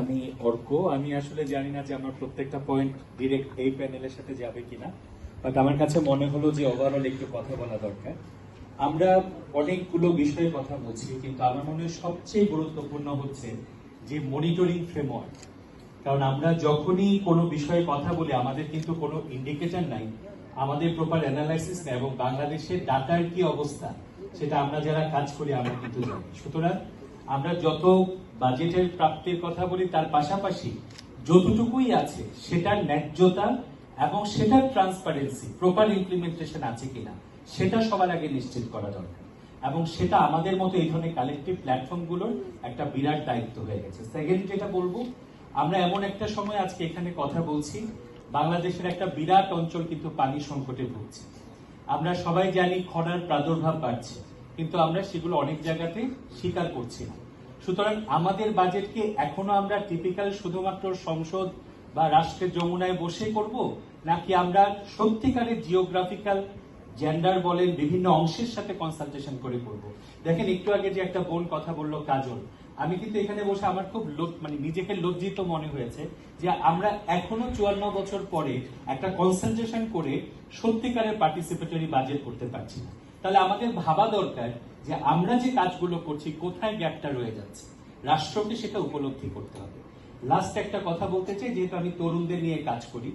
আমি অর্ক, আমি আসলে জানি না যে আমার প্রত্যেকটা পয়েন্ট ডিরেক্ট এই প্যানেলের সাথে যাবে কিনা বাট আমার কাছে মনে হলো যে ওভারঅল একটু কথা বলা দরকার। আমরা অনেকগুলো বিষয়ে কথা বলছি, কিন্তু আমার মনে হয় সবচেয়ে গুরুত্বপূর্ণ হচ্ছে যে মনিটরিং ফ্রেমওয়ার্ক কারণ আমরা যখনই কোনো বিষয়ে কথা বলি, আমাদের কিন্তু কোনো ইন্ডিকেটর নাই। আমাদের প্রপার অ্যানালাইসিস নেই এবং বাংলাদেশের ডাটার কি অবস্থা, সেটা আমরা যারা কাজ করি, আমরা কিন্তু জানি। সুতরাং আমরা যত বাজেটের প্রাপ্তির কথা বলি, তার পাশাপাশি যতটুকুই আছে, সেটার ন্যায্যতা এবং সেটার ট্রান্সপারেন্সি প্রপার ইমপ্লিমেন্টেশন আছে কিনা, সেটা সবার আগে নিশ্চিত করা দরকার। এবং সেটা আমাদের মতো এই ধরনের কালেকটিভ প্ল্যাটফর্মগুলোর একটা বিরাট দায়িত্ব হয়ে গেছে। সেকেন্ড যেটা বলব, আমরা এমন একটা সময় আজকে এখানে কথা বলছি, বাংলাদেশের একটা বিরাট অঞ্চল কিন্তু পানি সংকটে ভুগছে। আমরা সবাই জানি খরার প্রাদুর্ভাব বাড়ছে। কিন্তু আমরা সেগুলো অনেক জায়গাতে স্বীকার করছি না। সুতরাং আমাদের বাজেটকে এখনও আমরা টিপিক্যাল শুধুমাত্র সংসদ বা রাষ্ট্রের যমুনায় বসে করব, নাকি আমরা সত্যিকারের জিওগ্রাফিক্যাল জেন্ডার বলেন বিভিন্ন অংশের সাথে কনসালটেশন করে করব? দেখেন, একটু আগে যে একটা বোন কথা বলল কাজল, আমি কিন্তু এখানে বসে আমার খুব মানে নিজেকে লজ্জিত মনে হয়েছে যে আমরা এখনও চুয়ান্ন বছর পরে একটা কনসেন্ট্রেশন করে সত্যিকারের পার্টিসিপেটরি বাজেট করতে পারছি না। তাহলে আমাদের ভাবা দরকার যে আমরা যে কাজগুলো করছি, কোথায় গ্যাপটা রয়ে যাচ্ছে? রাষ্ট্রকে সেটা উপলব্ধি করতে হবে। লাস্ট একটা কথা বলতে চাই, যেহেতু আমি তরুণদের নিয়ে কাজ করি।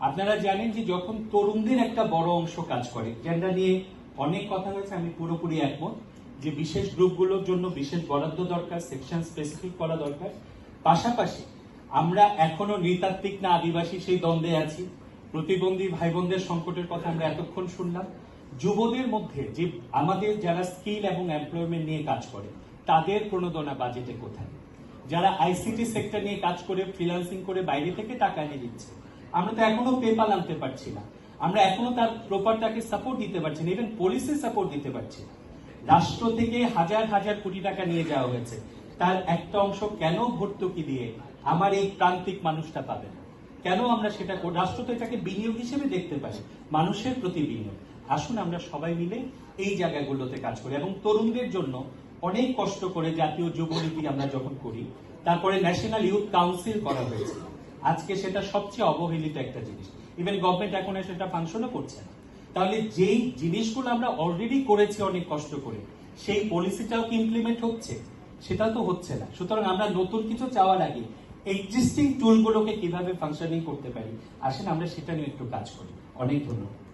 আপনারা জানেন যে যখন তরুণদের একটা বড় অংশ কাজ করে জেন্ডার নিয়ে অনেক কথা হয়েছে, আমি পুরোপুরি একমত। যে বিশেষ গ্রুপগুলোর জন্য বিশেষ বরাদ্দ দরকার সেকশন স্পেসিফিক করা দরকার। পাশাপাশি আমরা এখনও নৃতাত্ত্বিক না আদিবাসী সেই দ্বন্দ্বে আছি। প্রতিবন্ধী ভাই বোনদের সংকটের কথা আমরা এতক্ষণ শুনলাম। যুবদের মধ্যে যে আমাদের যারা স্কিল এবং এমপ্লয়মেন্ট নিয়ে কাজ করে, তাদের প্রণোদনা বাজেটে কোথায়? যারা আইসিটি সেক্টর নিয়ে কাজ করে ফ্রিল্যান্সিং করে বাইরে থেকে টাকা এনে দিচ্ছে, আমরা তো এখনও পেপাল আনতে পারছি না। আমরা এখনও তার প্রপার তাকে সাপোর্ট দিতে পারছি না ইভেন পুলিশের সাপোর্ট দিতে পারছি না। রাষ্ট্র থেকে হাজার হাজার কোটি টাকা নিয়ে যাওয়া হয়েছে। তার একটা অংশ কেন ভর্তুকি দিয়ে আমার এই প্রান্তিক মানুষটা পাবে না? কেন আমরা সেটা রাষ্ট্র তো এটাকে বিনিয়োগ হিসেবে দেখতে পারে, মানুষের প্রতি বিনিয়োগ। আসুন আমরা সবাই মিলে এই জায়গাগুলোতে কাজ করি এবং তরুণদের জন্য অনেক কষ্ট করে জাতীয় যুবনীতি আমরা যখন করি, তারপরে ন্যাশনাল ইউথ কাউন্সিল করা হয়েছে। আজকে সেটা সবচেয়ে অবহেলিত একটা জিনিস। ইভেন গভর্নমেন্ট এখন সেটা ফাংশনও করছে না। তাহলে যেই জিনিসগুলো আমরা অলরেডি করেছি অনেক কষ্ট করে, সেই পলিসিটাও কি ইমপ্লিমেন্ট হচ্ছে? সেটা তো হচ্ছে না। সুতরাং আমরা নতুন কিছু চাওয়ার আগে এক্সিস্টিং টুলগুলোকে কীভাবে ফাংশনিং করতে পারি? আসেন আমরা সেটা নিয়ে একটু কাজ করি। অনেক ধন্যবাদ।